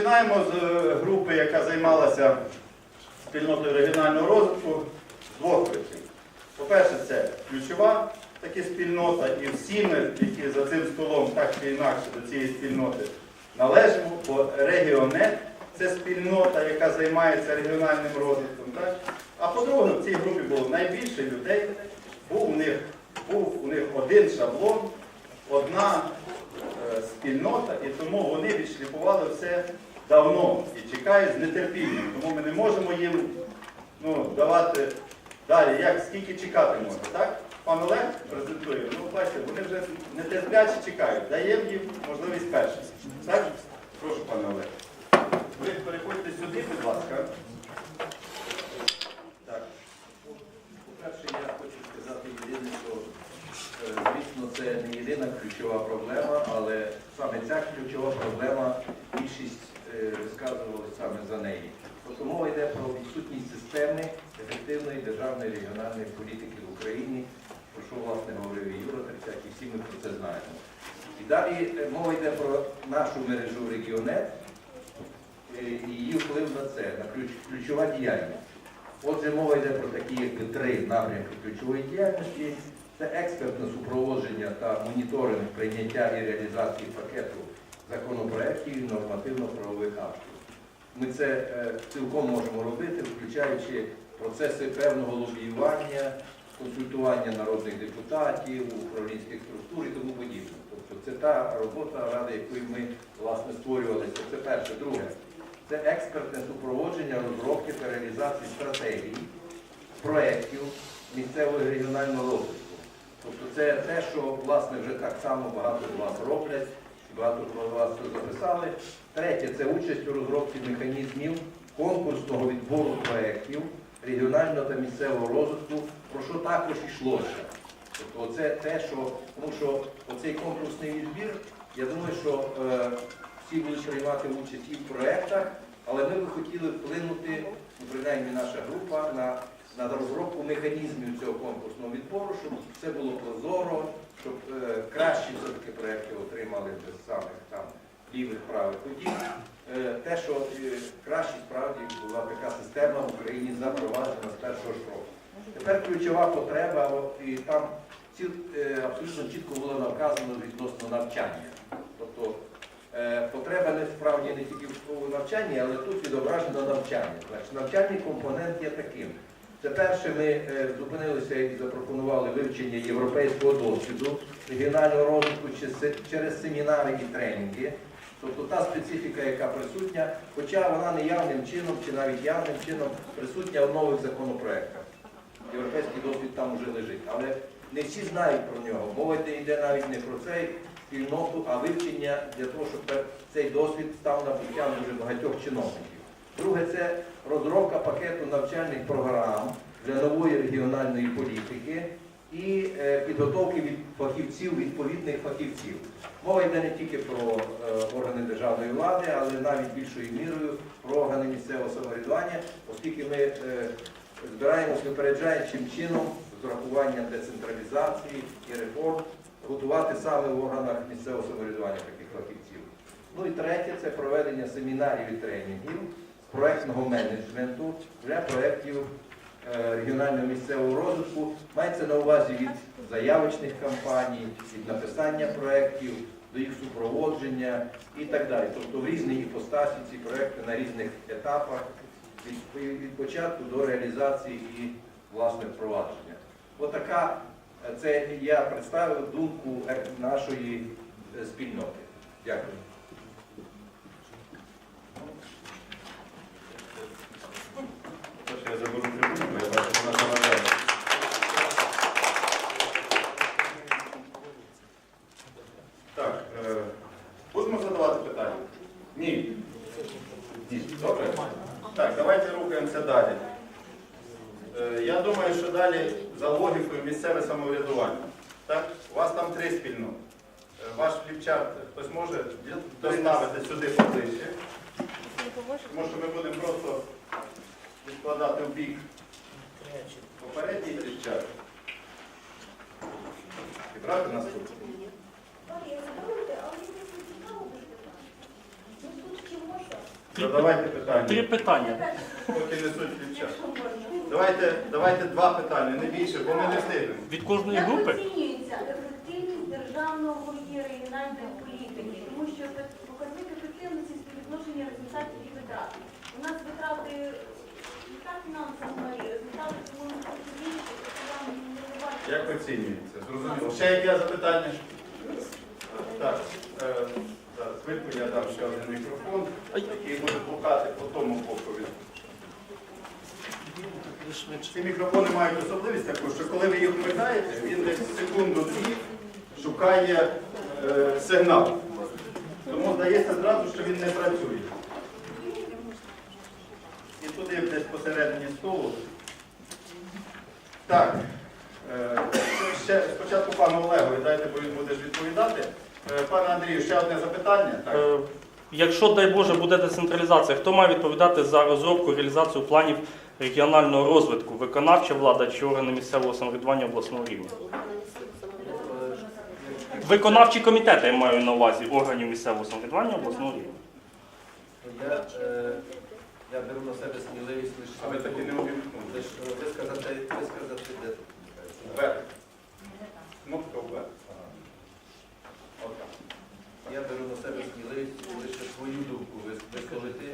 Починаємо з е, групи, яка займалася спільнотою регіонального розвитку з двох причин. По-перше, це ключова таки спільнота, і всі ми, які за цим столом так чи інакше до цієї спільноти належимо, бо регіонет це спільнота, яка займається регіональним розвитком. Так? А по-друге, в цій групі було найбільше людей, був у них, був у них один шаблон, одна е, спільнота, і тому вони відшліфували все давно і чекають з нетерпінням. Тому ми не можемо їм ну, давати далі, як скільки чекати можна, так? Пан Олег презентує, ну бачите, вони вже нетерпляче чекають. Даємо їм можливість першим. Так? Прошу, пане Олег. Ви переходьте сюди, будь ласка. Так. По-перше, я хочу сказати єдине, що е, звісно це не єдина ключова проблема, але саме ця ключова проблема більшість е, висказувалася саме за неї. Тобто мова йде про відсутність системи ефективної державної регіональної політики в Україні, про що власне говорив і Юра Трицяк, і всі ми про це знаємо. І далі е, мова йде про нашу мережу регіонет е, і її вплив на це, на ключ, ключова діяльність. Отже, мова йде про такі якби три напрямки ключової діяльності. Це експертне супроводження та моніторинг прийняття і реалізації пакету законопроєктів і нормативно-правових актів. Ми це е, цілком можемо робити, включаючи процеси певного лобіювання, консультування народних депутатів, управлінських структур і тому подібне. Тобто це та робота, ради якої ми власне створювалися. Це перше. Друге, це експертне супроводження розробки та реалізації стратегій, проєктів місцевого і регіонального розвитку. Тобто це те, що власне вже так само багато з вас роблять, багато з вас це записали. Третє це участь у розробці механізмів конкурсного відбору проєктів регіонального та місцевого розвитку, про що також йшлося. Тобто це те, що, тому що оцей конкурсний відбір, я думаю, що е, всі будуть приймати участь і в проєктах, але ми би хотіли вплинути, ну, принаймні наша група, на, на розробку механізмів цього конкурсного відбору, щоб все було прозоро, щоб е, кращі все-таки проєкти отримали без самих там лівих правих подій. Е, те, що е, краще справді була така система в Україні запроваджена з першого ж року. Тепер ключова потреба, от, і там ці, е, абсолютно чітко було наказано відносно навчання. Тобто е, потреба не справді не тільки в навчанні, але тут відображено навчання. Значить, навчальний компонент є таким. Це перше, ми е, зупинилися і запропонували вивчення європейського досвіду, регіонального розвитку через семінари і тренінги. Тобто та специфіка, яка присутня, хоча вона не явним чином чи навіть явним чином присутня в нових законопроектах. Європейський досвід там вже лежить. Але не всі знають про нього. Мова йде- навіть не про цей спільноту, а вивчення для того, щоб цей досвід став набуттям дуже багатьох чиновників. Друге, це розробка пакету навчальних програм для нової регіональної політики і е, підготовки від фахівців, відповідних фахівців. Мова йде не тільки про е, органи державної влади, але навіть більшою мірою про органи місцевого самоврядування, оскільки ми е, збираємось випереджаючим чином з урахуванням децентралізації і реформ готувати саме в органах місцевого самоврядування таких фахівців. Ну і третє це проведення семінарів і тренінгів з проектного менеджменту для проєктів е, регіонального місцевого розвитку. Мається на увазі від заявочних кампаній, від написання проєктів, до їх супроводження і так далі. Тобто в різній іпостасі ці проєкти на різних етапах від, початку до реалізації і власне впровадження. Отака е, це я представив думку нашої спільноти. Дякую. Тож я заберу трибуну, бо я бачу, вона заважає. Так, е, будемо задавати питання? Ні. Ні. Добре? Так, давайте рухаємося далі. Е, Я думаю, що далі за логікою місцеве самоврядування. Так? У вас там три спільноти. Е, Ваш фліпчарт хтось може доставити сюди поближче. Тому що ми будемо просто відкладати в бік попередній фліпчарт. І брати наступний. Марія, забудьте, але я не цікаво буде. Ну тут чи можна? Задавайте Три питання, питання. поки несуть ключа. Давайте, давайте два питання, не більше, бо ми не встигнемо. Від кожної Як групи. оцінюється ефективність державного і регіональної політики? Тому що показник ефективності співвідношення результатів і витрат. У нас витрати не так фінансово, результати тому не хочуть більше, то я не бачу. Як оцінюється? Зрозуміло. Ще яке запитання? Так, хвильку я дам ще один мікрофон, який буде блукати по тому бокові. Ці мікрофони мають особливість таку, що коли ви їх вмикаєте, він десь секунду-дві шукає е, сигнал. Тому здається зразу, що він не працює. І туди десь посередині столу. Так. Е, Ще спочатку пану Олегу, дайте, бо він буде відповідати. Е, Пане Андрію, ще одне запитання. Так. Е, Якщо, дай Боже, буде децентралізація, хто має відповідати за розробку, реалізацію планів регіонального розвитку? Виконавча влада чи органи місцевого самоврядування обласного рівня? Виконавчі комітети я маю на увазі органів місцевого самоврядування обласного рівня. Я, е, я беру на себе сміливість лише А ви таки не увімкнули. висказати, висказати де тут. В. Кнопка В. Отак. Я беру на себе сміливість лише свою думку вис- висловити,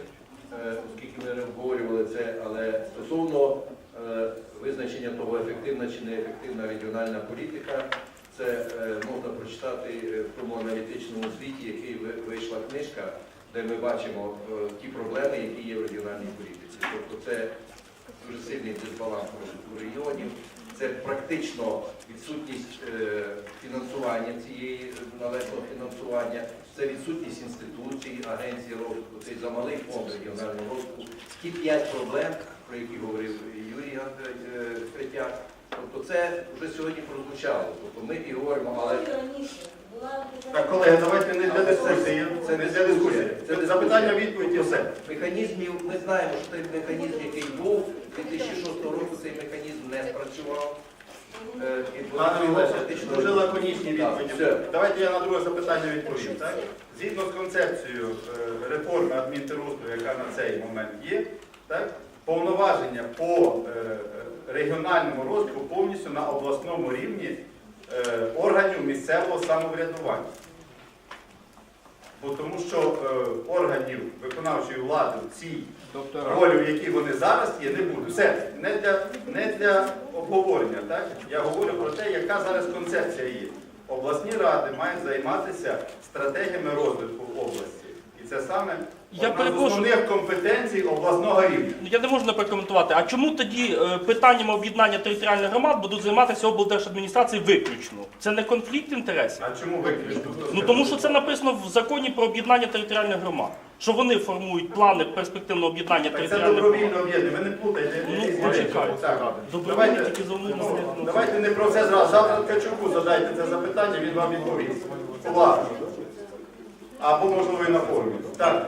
е, оскільки ми не обговорювали це, але стосовно е, визначення того, ефективна чи неефективна регіональна політика, це е, можна прочитати е, в тому аналітичному звіті, який вийшла книжка, де ми бачимо е, ті проблеми, які є в регіональній політиці. Тобто це дуже сильний дисбаланс розвитку регіонів, це практично відсутність фінансування цієї належного фінансування, це відсутність інституцій, агенцій розвитку, цей замалий фонд регіонального розвитку. Ті п'ять проблем, про які говорив Юрій Третяк, тобто це вже сьогодні прозвучало. Тобто ми і говоримо, але Так, колеги, давайте не для дискусії. Це не для дискусії. Це запитання, відповідь і все. механізмів, ми знаємо, що той механізм, який був 2006 року, цей механізм не спрацював. Е, і Пане було Олеже, фактично- дуже лаконічні Так, відповіді. все. Давайте я на друге запитання відповім. Так? Згідно з концепцією е, реформи адмінтерустрою, яка на цей момент є, так? повноваження по е, регіональному розвитку повністю на обласному рівні е, органів місцевого самоврядування. Бо тому що е, органів виконавчої влади в цій ролі, в якій вони зараз є, не буде. Все, не для, не для обговорення. Так? Я говорю про те, яка зараз концепція є. Обласні ради мають займатися стратегіями розвитку саме Я одна з перепрошую. основних компетенцій обласного рівня. Ну, Я не можу не прокоментувати. А чому тоді е, питаннями об'єднання територіальних громад будуть займатися облдержадміністрації виключно? Це не конфлікт інтересів? А чому виключно? Хто Ну сказав? тому що це написано в законі про об'єднання територіальних громад. Що вони формують плани перспективного об'єднання Так це територіальних громад. добровільне об'єднання, ви не плутайте. Ну, речі. почекайте. Так. Добровільне Давайте, тільки за ну, давайте не про це зразу. Завтра Ткачуку задайте це запитання, він вам відповість. Уважно. Або можливо і на форумі. Так.